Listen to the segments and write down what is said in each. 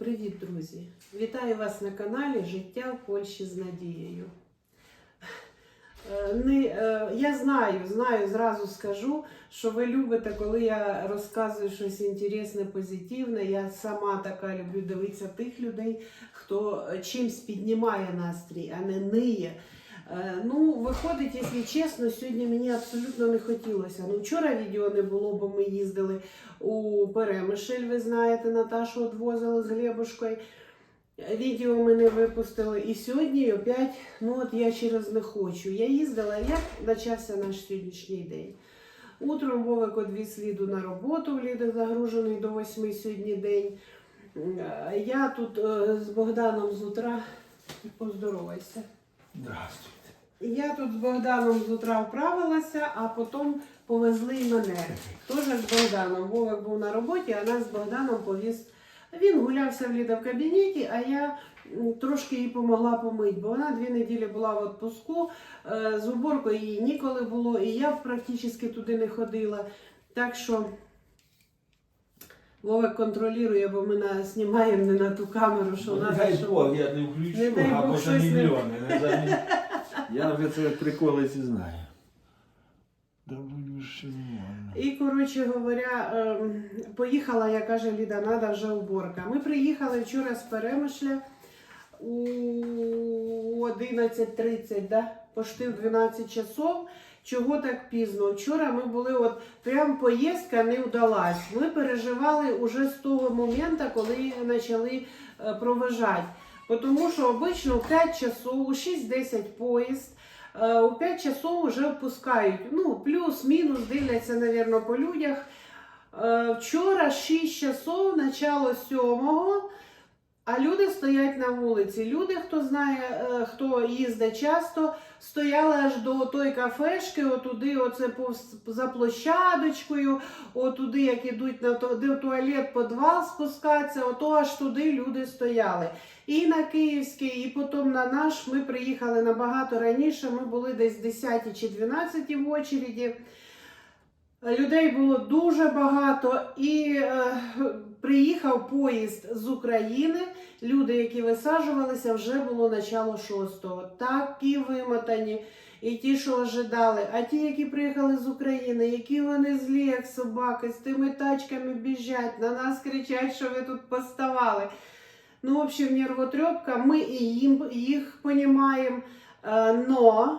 Привіт, друзі! Вітаю вас на каналі Життя в Польщі з Надією. Е, Не, е, я знаю, знаю, зразу скажу, що ви любите, коли я розказую щось інтересне, позитивне. Я сама така люблю дивитися тих людей, хто чимсь піднімає настрій, а не ниє. Е, Ну, виходить, якщо чесно, сьогодні мені абсолютно не хотілося. Ну, вчора відео не було, бо ми їздили у Перемишль, ви знаєте, Наташу відвозили з Глебушкою. Відео ми не випустили. І сьогодні опять, ну от я через не хочу. Я їздила, як почався наш сьогоднішній день. Утром Вовик одвіз Ліду на роботу, Ліда загружений до восьми сьогодні день. Е, Я тут е, з Богданом з утра поздоровайся. Здравствуйте. Я тут з Богданом з утра вправилася, а потім повезли й мене. Теж з Богданом. Вовик був на роботі, а нас з Богданом повіз. Він гулявся в Ліда в кабінеті, а я трошки їй допомогла помити, бо вона дві неділі була в відпуску. е, З уборкою їй ніколи було, і я практично туди не ходила. Так що Вовик контролює, бо ми на, знімаємо не на ту камеру, що Ну, надо, дай Бог, я не включу, Не або за не- мільйони. Я вже це приколи ці знаю. Да нормально. І, коротше говоря, ем, поїхала, я каже, Ліда, треба вже уборка. Ми приїхали вчора з Перемишля у 11.30, да? пошти в 12 часов. Чого так пізно? Вчора ми були, от прям поїздка не вдалась. Ми переживали уже з того моменту, коли почали е, проважати. Тому що обично в 5 часов, у 6-10 поїзд, Е, У 5 часов вже впускають. Ну, плюс-мінус дивляться, мабуть, по людях. Е, Вчора 6 часов, начало 7, а люди стоять на вулиці. Люди, хто знає, е, хто їздить часто, стояли аж до тої кафешки, отуди, оце повз- за площадочкою, отуди, як ідуть на де в туалет, підвал спускатися, ото аж туди люди стояли. І на Київський, і потім на наш. Ми приїхали набагато раніше. Ми були десь 10 чи 12 в очереді. Людей було дуже багато, і е, приїхав поїзд з України. Люди, які висаджувалися, вже було начало шостого. Такі вимотані. І ті, що ожидали, а ті, які приїхали з України, які вони злі, як собаки, з тими тачками біжать, на нас кричать, що ви тут поставали. Ну, в общем, нервотрепка, ми і їм, їх понімаємо. Е, но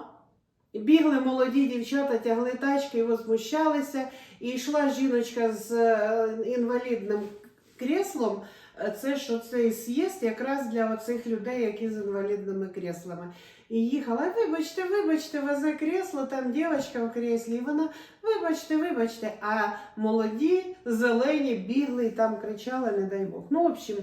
бігли молоді дівчата, тягли тачки і возмущалися. І йшла жіночка з е, інвалідним креслом. Е, Це що цей з'їзд якраз для оцих людей, які з інвалідними креслами. І їхала, вибачте, вибачте, везе кресло, там дівчинка в креслі, і вона, вибачте, вибачте. А молоді, зелені бігли і там кричали, не дай Бог. Ну, в общем,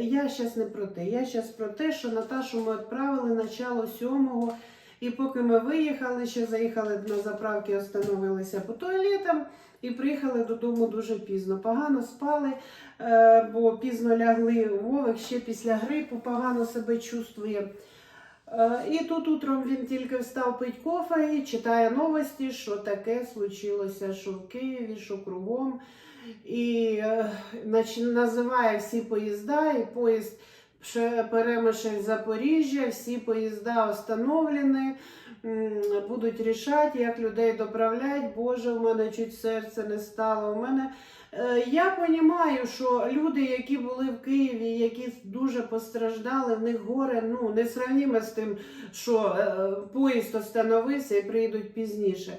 я зараз не про те. Я зараз про те, що Наташу ми відправили начало сьомого. І поки ми виїхали, ще заїхали на заправки, остановилися по туалетам і приїхали додому дуже пізно. Погано спали, е, бо пізно лягли. Вовик ще після грипу погано себе чувствує. Е, І тут утром він тільки встав пить кофе і читає новості, що таке случилося, що в Києві, що кругом. І е, називає всі поїзда, і поїзд Пше- Запоріжжя, всі поїзда встановлені, будуть рішати, як людей доправляти. Боже, у мене чуть серце не стало. У мене Е, Я розумію, що люди, які були в Києві, які дуже постраждали, в них горе ну, несравніме з тим, що е, поїзд остановився і приїдуть пізніше.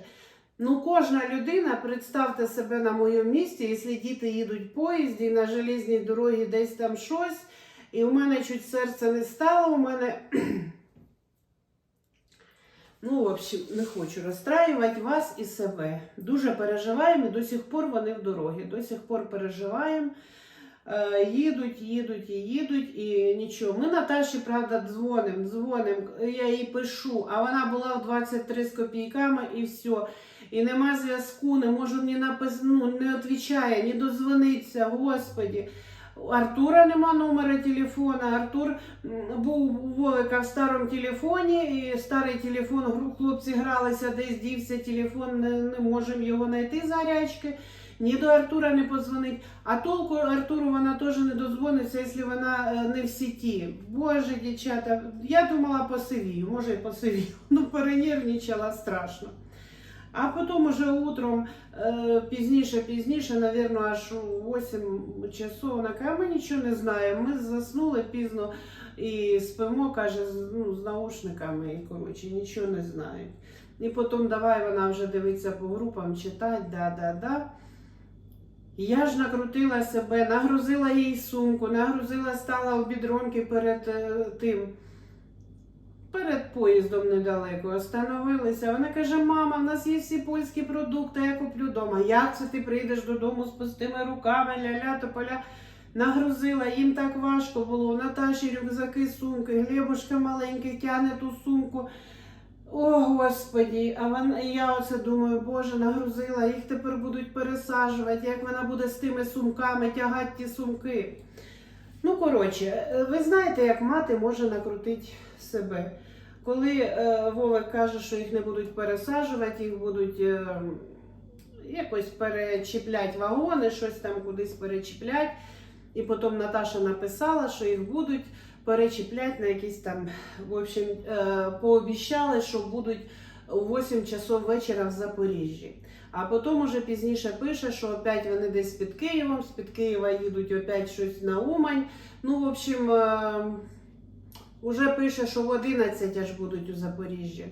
Ну, кожна людина, представте себе на моєму місці, якщо діти їдуть в поїзді на железній дорогі десь там щось, і у мене чуть серце не стало, у мене. Ну, в общем, не хочу розстраювати вас і себе. Дуже переживаємо і до сих пор вони в дорогі. До сих пор переживаємо. Е, їдуть, їдуть і їдуть, і нічого. Ми Наташі, правда, дзвонимо, дзвонимо, я їй пишу, а вона була в 23 з копійками і все. І нема зв'язку, не можу ні напис... ну, не відповідає, ні дозвониться, господі. У Артура нема номера телефона. Артур був у Вовика в старому телефоні, і старий телефон хлопці гралися, десь дівся телефон, не, не можемо його знайти з гарячки. ні до Артура не подзвонить. А толку Артуру вона теж не дозвониться, якщо вона е, не в сіті. Боже, дівчата, я думала посивію, може і посивію. Ну, перенервничала страшно. А потім уже утром, е, пізніше, пізніше, напевно, аж у 8 часов, вона каже, ми нічого не знаємо. Ми заснули пізно і спимо, каже, ну, з наушниками, і коротше, нічого не знають. І потім давай вона вже дивиться по групам, читати, да-да-да. Я ж накрутила себе, нагрузила їй сумку, нагрузила, стала у бідронки перед е, тим. Перед поїздом недалеко остановилися. Вона каже: мама, в нас є всі польські продукти, я куплю вдома. Як це ти прийдеш додому з пустими руками, ля-ля, тополя? Нагрузила, їм так важко було. Наташі рюкзаки, сумки, Глебушка маленький тягне ту сумку. О, Господі, а вона, я оце думаю, Боже, нагрузила, їх тепер будуть пересаджувати, як вона буде з тими сумками тягати ті сумки. Ну, коротше, ви знаєте, як мати може накрутити себе. Коли е, Вовик каже, що їх не будуть пересаджувати, їх будуть е, якось перечіпляти вагони, щось там кудись перечіпляти. І потім Наташа написала, що їх будуть перечіпляти на якісь там, в общем, е, пообіщали, що будуть у 8 часов вечора в Запоріжжі. А потім уже пізніше пише, що опять вони десь під Києвом, з під Києва їдуть опять щось на Умань. Ну, в общем, е, уже пише, що в 11 аж будуть у Запоріжжі.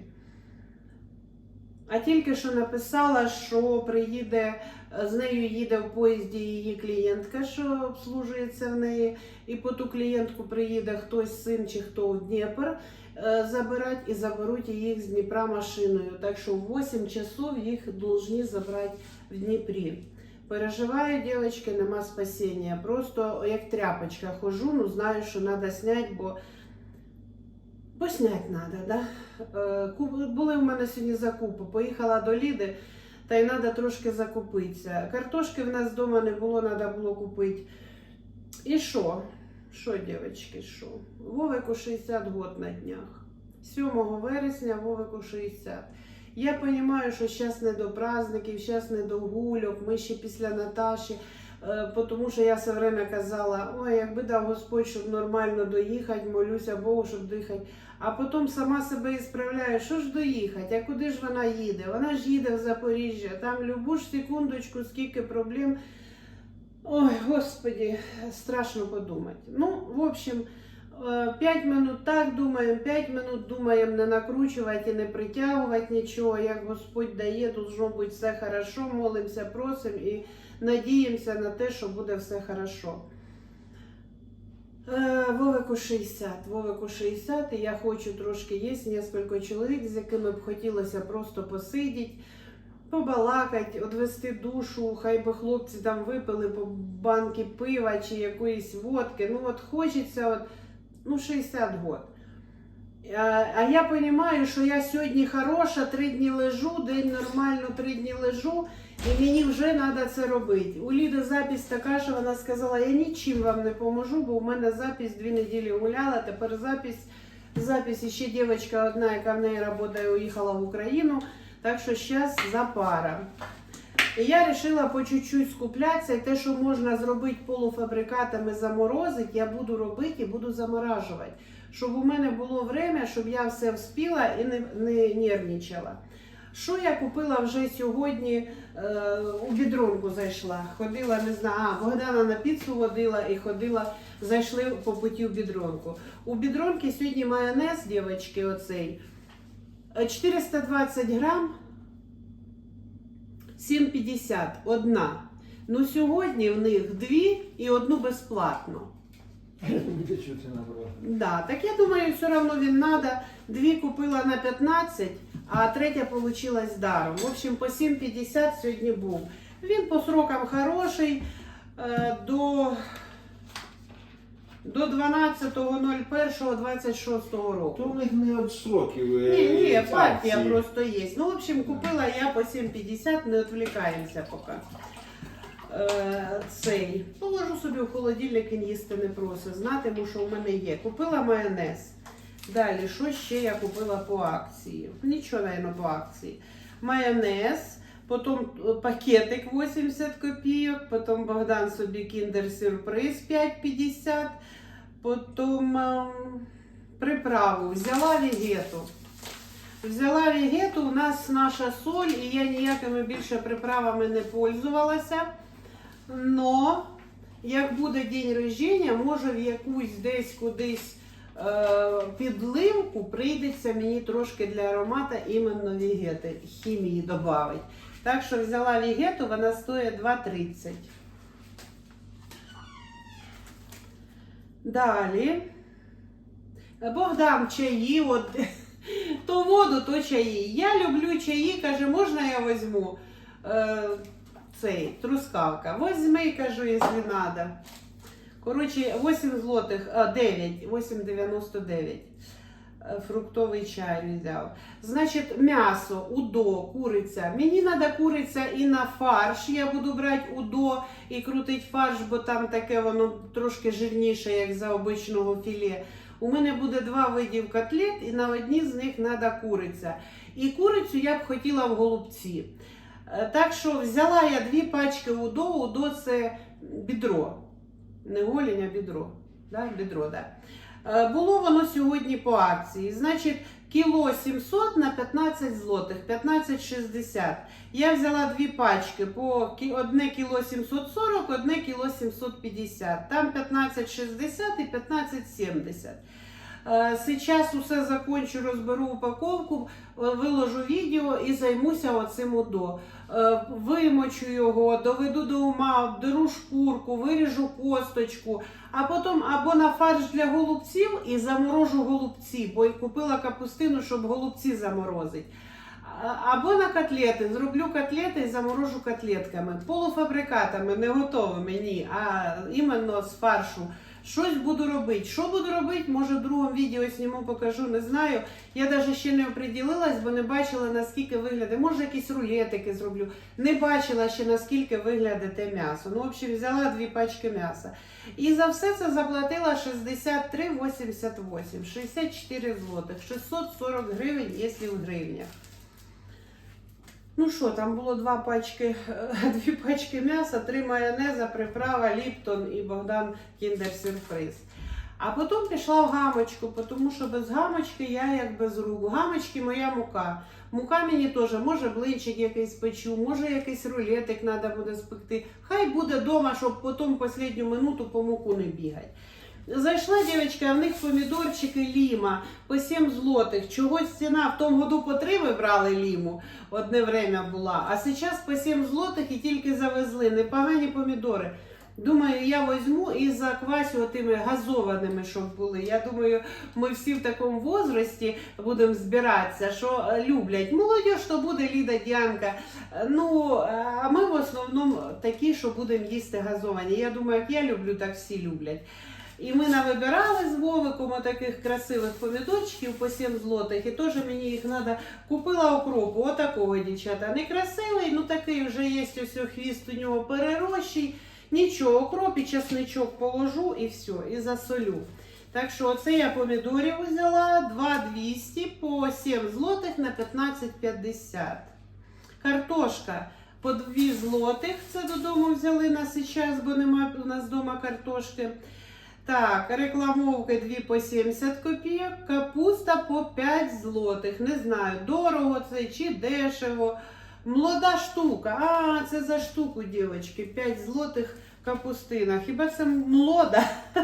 А тільки що написала, що приїде, з нею їде в поїзді її клієнтка, що обслужується в неї, і по ту клієнтку приїде хтось син чи хто в Дніпр е, забирати і заберуть їх з Дніпра машиною. Так що в 8 часов їх должні забрати в Дніпрі. Переживаю, дівчатки, нема спасіння. Просто як тряпочка хожу, ну знаю, що треба зняти, бо, бо зняти треба, да? Е, Були в мене сьогодні закупи. Поїхала до Ліди, та й треба трошки закупитися. Картошки в нас вдома не було, треба було купити. І що? Що, дівчатки, що? Вовику 60 год на днях. 7 вересня Вовику 60. Я розумію, що зараз не до праздників, зараз не до гульок, ми ще після Наташі. Е, Тому що я все время казала, ой, якби дав Господь, щоб нормально доїхати, молюся Богу, щоб доїхати. А потім сама себе і справляю, що ж доїхати, а куди ж вона їде? Вона ж їде в Запоріжжя, там любу ж секундочку, скільки проблем. Ой, господі, страшно подумати. Ну, в общем, 5 минут так думаємо, 5 минут думаємо не накручувати і не притягувати нічого. Як Господь дає, должно бути все хорошо, молимося, просимо і надіємося на те, що буде все хорошо. Е, Вовику 60, Вовику 60, і я хочу трошки є кілька чоловік, з якими б хотілося просто посидіти, побалакати, одвести душу, хай би хлопці там випили по банки пива чи якоїсь водки. Ну от хочеться, от, ну 60 год. А, а я розумію, що я сьогодні хороша, три дні лежу, день нормально, три дні лежу, і мені вже треба це робити. У Ліди запись така, що вона сказала, я нічим вам не поможу, бо у мене запись дві неділі гуляла, тепер запись, запись і ще дівчинка одна, яка в неї працює, уїхала в Україну. Так що зараз запара. І я вирішила по чуть-чуть скуплятися, і те, що можна зробити полуфабрикатами, заморозити, я буду робити і буду заморажувати. Щоб у мене було время, щоб я все вспіла і не, не нервничала. Що я купила вже сьогодні е, у бідронку зайшла. Ходила, не знаю, а Богдана на піцу водила і ходила, зайшли по путі в бідронку. У бідронки сьогодні майонез, дівчатки, оцей. е, 420 грам 7,50 одна. Ну сьогодні в них дві і одну безплатно. Да, так я думаю, все одно він надо. Дві купила на 15, а третя получилась даром. В общем, по 7,50 сьогодні був. Він по срокам хороший. е, До, до 12.01.26 року. То в них не від сроків. Ні, ні, акції. партія просто є. Ну, в общем, купила я по 7,50, не відвлікаємося поки. Е, цей. Положу собі в холодильник, він їсти не просить. Знатиму, що в мене є. Купила майонез. Далі, що ще я купила по акції? Нічого, навіть, по акції. Майонез, потім е, пакетик 80 копійок, потім Богдан собі кіндер сюрприз 5,50, потім ем, приправу взяла вегету. Взяла вегету, у нас наша соль, і я ніякими більше приправами не пользувалася. Но як буде день рождення, може в якусь десь кудись підливку прийдеться мені трошки для аромата іменно вегети, хімії додати. Так що взяла вегету, вона стоїть 2,30. Далі. Богдан чаї, от то воду, то чаї. Я люблю чаї, каже, можна я візьму е, цей трускавка. Возьми, кажу, якщо треба. Коротше, 8 злотих, а, 9, 8,99. Е, Фруктовий чай взяв. Значить, м'ясо, удо, куриця. Мені треба куриця і на фарш. Я буду брати удо і крутить фарш, бо там таке воно трошки жирніше, як за обичного філе. У мене буде два видів котлет, і на одній з них треба куриця. І курицю я б хотіла в голубці. Е, Так що взяла я дві пачки удо. Удо це бідро. Не голінь, а бідро. Да? Бідро, да. Е, Було воно сьогодні по акції. Значить, кіло 700 на 15 злотих, 15,60. Я взяла дві пачки по одне кіло 740, одне кіло 750. Там 15,60 і 15,70. Е, Сейчас усе закончу, розберу упаковку, е, виложу відео і займуся оцим УДО. Е, Вимочу його, доведу до ума, обдеру шкурку, виріжу косточку, а потім або на фарш для голубців і заморожу голубці, бо купила капустину, щоб голубці заморозити. Або на котлети. Зроблю котлети і заморожу котлетками. Полуфабрикатами, не готовими, ні, а іменно з фаршу. Щось буду робити. Що буду робити, може в другому відео зніму, покажу, не знаю. Я навіть ще не оприділилась, бо не бачила наскільки виглядає. Може, якісь рулетики зроблю. Не бачила ще наскільки виглядає те м'ясо. Ну, в общем, взяла дві пачки м'яса. І за все це заплатила 63,88, 64 злотих, 640 гривень, якщо в гривнях. Ну що, там було два пачки, е, дві пачки м'яса, три майонеза, приправа, Ліптон і Богдан Кіндер Сюрприз. А потім пішла в гамочку, тому що без гамочки я як без рук. Гамочки моя мука. Мука мені теж, може блинчик якийсь печу, може якийсь рулетик треба буде спекти. Хай буде вдома, щоб потім останню минуту по муку не бігати. Зайшла дівчинка, в них помідорчики ліма по 7 злотих. Чогось ціна в тому году по 3 ви брали ліму, одне время була, а зараз по 7 злотих і тільки завезли. Непогані помідори. Думаю, я візьму і заквасю тими газованими, щоб були. Я думаю, ми всі в такому возрасті будемо збиратися, що люблять. Молодь, то буде Ліда Діанка. Ну, е, а ми в основному такі, що будемо їсти газовані. Я думаю, як я люблю, так всі люблять. І ми навибирали з Вовиком таких красивих помідорчиків по 7 злотих. І теж мені їх треба. Купила окропу, отакого дівчата. Не красивий, ну такий вже є ось хвіст у нього перерощий. Нічого, окроп і чесничок положу і все, і засолю. Так що оце я помідорів взяла 2,200 по 7 злотих на 15,50. Картошка по 2 злотих. Це додому взяли на сейчас, бо немає у нас вдома картошки. Так, рекламовки 2 по 70 копійок, капуста по 5 злотих. Не знаю, дорого це чи дешево. Молода штука. А, це за штуку, дівчатки. 5 злотих капустина. Хіба це молода?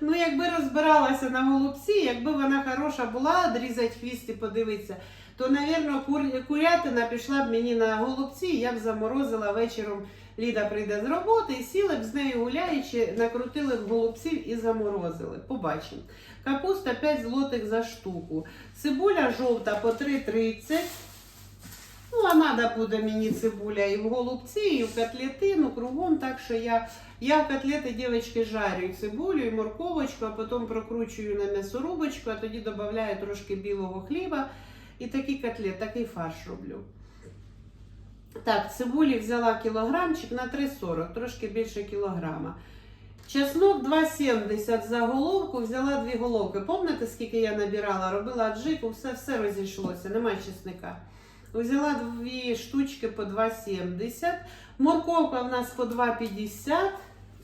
Ну, якби розбиралася на голубці, якби вона хороша була, дрізати хвіст і подивитися, то, навірно, кур... курятина пішла б мені на голубці, і я б заморозила вечором. Ліда прийде з роботи і сіли б з нею гуляючи, накрутили б голубців і заморозили. Побачимо. Капуста 5 злотих за штуку. Цибуля жовта по 3,30. Ну, а треба буде мені цибуля і в голубці, і в котлетину, кругом. Так що я, я котлети, дівчатки, жарю цибулю, і морковочку, а потім прокручую на м'ясорубочку, а тоді додаю трошки білого хліба. І такий котлет, такий фарш роблю. Так, цибулі взяла кілограмчик на 3,40, трошки більше кілограма. Чеснок 2,70 за головку, взяла дві головки. Пам'ятаєте, скільки я набирала? Робила аджику, все, все розійшлося, немає чесника. Взяла дві штучки по 2,70. Морковка в нас по 2,50.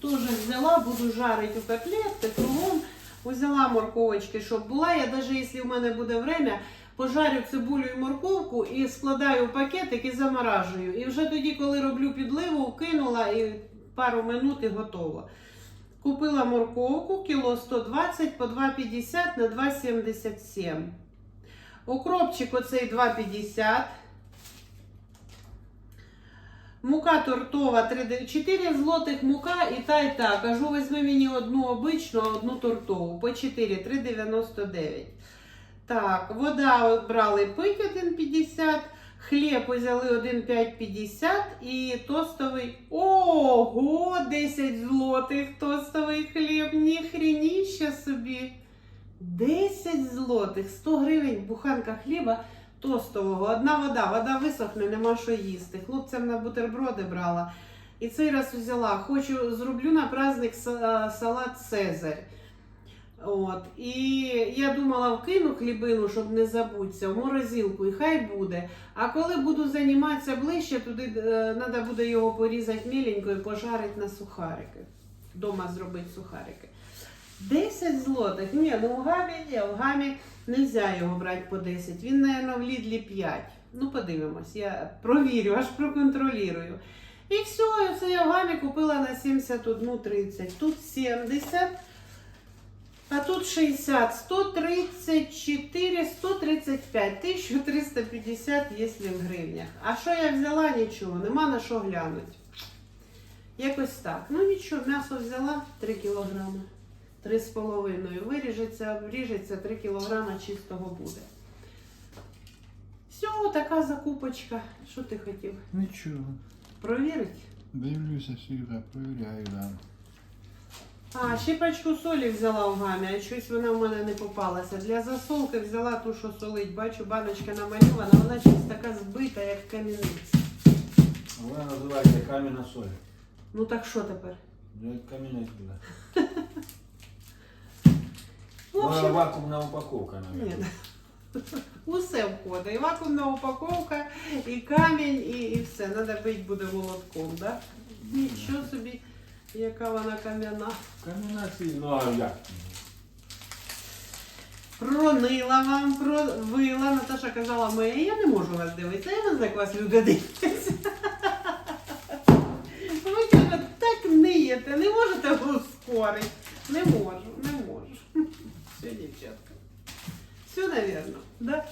Теж взяла, буду жарити у котлетки, кругом. Взяла морковочки, щоб була. Я навіть якщо в мене буде время, пожарю цибулю і морковку і складаю в пакетик і заморажую. І вже тоді, коли роблю підливу, кинула і пару минут і готово. Купила морковку, кіло 120 по 2,50 на 2,77. Укропчик оцей 2,50. Мука тортова 3, 4 злотих мука і та і та. Кажу, візьми мені одну обичну, а одну тортову. По 4, 3,99. Так, вода брали пить 1,50. Хліб взяли 1,550 і тостовий. Ого, 10 злотих тостовий хліб. Ніхрініща собі. 10 злотих, 100 гривень буханка хліба тостового. Одна вода, вода висохне, нема що їсти. Хлопцям на бутерброди брала. І цей раз взяла. Хочу зроблю на праздник салат Цезарь. От. І я думала, вкину хлібину, щоб не забутися, в морозилку, і хай буде. А коли буду займатися ближче, туди треба буде його порізати міленько і пожарити на сухарики. Дома зробити сухарики. 10 злотих. Ні, ну в гамі ні, в гамі не можна його брати по 10. Він, мабуть, в лідлі 5. Ну, подивимось, я провірю, аж проконтролюю. І все, це я в гамі купила на 71,30. Тут 70. А тут 60, 134, 135, 1350, якщо в гривнях. А що я взяла? Нічого, нема на що глянути. Якось так. Ну нічого, м'ясо взяла 3 кілограми. 3,5. Виріжеться, вріжеться 3 кілограма чистого буде. Все, така закупочка. Що ти хотів? Нічого. Провірити? Дивлюся завжди, провіряю, да. А, ще пачку солі взяла в гамі, а щось вона в мене не попалася. Для засолки взяла ту, що солить. Бачу, баночка намальована, вона щось така збита, як камінець. Вона називається кам'яна соль. Ну так що тепер? Ну, як камінець буде. Вона вакуумна упаковка, ні. навіть. Усе входить. І вакуумна упаковка, і камінь, і, і все. Треба бити буде молотком, да? Нічого собі, яка вона кам'яна. Кам'яна сіль, ну а як? Пронила вам, провила. Наташа казала, моя, я не можу вас дивитися, я не знаю, як вас люди дивляться. Ви кажете, так ниєте, не можете ускорити. Не можу, не можу. Все, дівчатка. Все, навірно, да?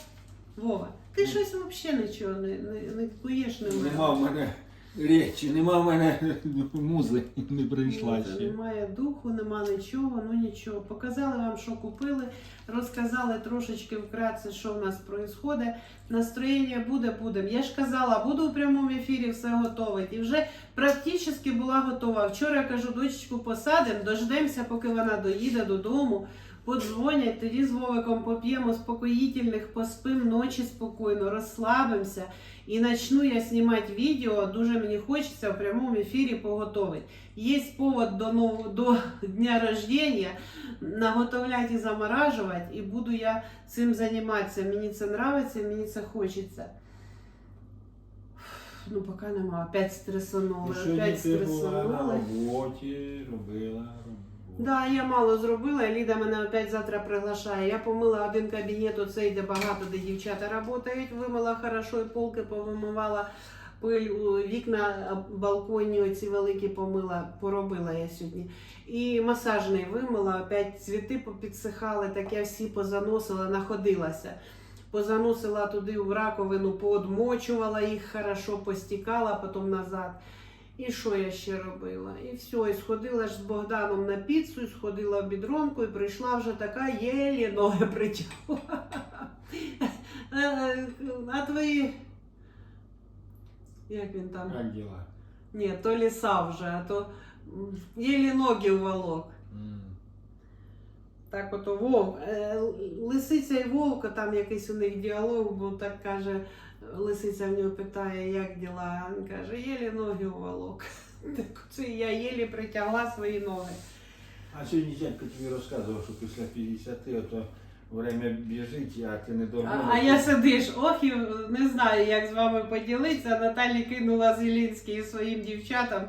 Вова, ти щось взагалі нічого не, не, не куєш, не Нема в мене речі, нема в мене музи, не прийшла ще. Немає духу, нема нічого, ну нічого. Показали вам, що купили, розказали трошечки вкратце, що в нас відбувається. Настроєння буде, будемо. Я ж казала, буду в прямому ефірі все готувати. І вже практично була готова. Вчора я кажу, дочечку посадимо, дождемося, поки вона доїде додому. Подзвонять, тоді з Вовиком поп'ємо спокоїтельних, поспим ночі спокійно, розслабимося. І почну я знімати відео. Дуже мені хочеться в прямому ефірі поготовити. Є повод до, нового, до дня рождения наготовляти і заморажувати, і буду я цим займатися. Мені це подобається, мені це хочеться. Ну, поки нема. Опять стресанули, Ну, опять була на роботі, робила. Да, я мало зробила, Ліда мене опять завтра приглашає. Я помила один кабінет, оцей, де багато, де дівчата працюють, вимила хорошо і полки повимивала. Пиль, вікна балконні оці великі помила, поробила я сьогодні. І масажний вимила, опять цвіти попідсихали, так я всі позаносила, находилася. Позаносила туди в раковину, поодмочувала їх хорошо, постікала, потім назад. І що я ще робила? І все, і сходила ж з Богданом на піцу, і сходила в бідронку, і прийшла вже така, єлі ноги притягла. А твої. Як він там? Як діла? Ні, то ліса вже, а то єлі ноги уволок. М. Так ото вовк, е, лисиця і вовка, там якийсь у них діалог, був, так каже, лисиця в нього питає, як діла. А Він каже, єлі ноги уволок. Так це я єлі притягла свої ноги. А сьогодні дядько тобі розказував, що після 50 ото время біжить, а ти не А, а я сидиш, ох, і не знаю, як з вами поділитися. Наталі кинула Зелінський своїм дівчатам,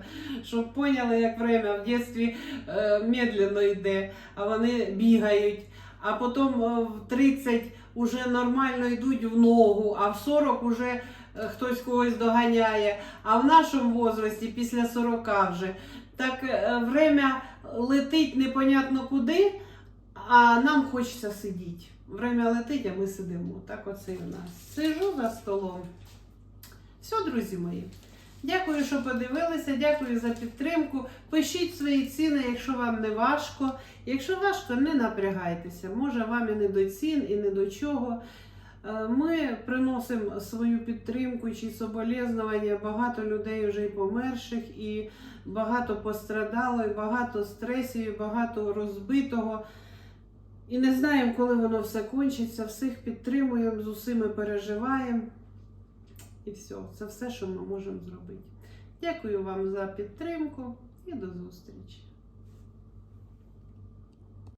щоб поняли, як время в дитинстві е, медленно йде, а вони бігають. А потім е, в 30 вже нормально йдуть в ногу, а в 40 вже е, хтось когось доганяє. А в нашому возрасті після 40 вже так е, время летить непонятно куди, а нам хочеться сидіти. Время летить, а ми сидимо. Так оце і в нас. Сижу за столом. Все, друзі мої. Дякую, що подивилися. Дякую за підтримку. Пишіть свої ціни, якщо вам не важко. Якщо важко, не напрягайтеся. Може, вам і не до цін, і не до чого. Е, Ми приносимо свою підтримку чи соболезнування. Багато людей вже і померших, і багато пострадало, і багато стресів, і багато розбитого. І не знаємо, коли воно все кончиться. Всіх підтримуємо, з усіми переживаємо. І все, це все, що ми можемо зробити. Дякую вам за підтримку і до зустрічі.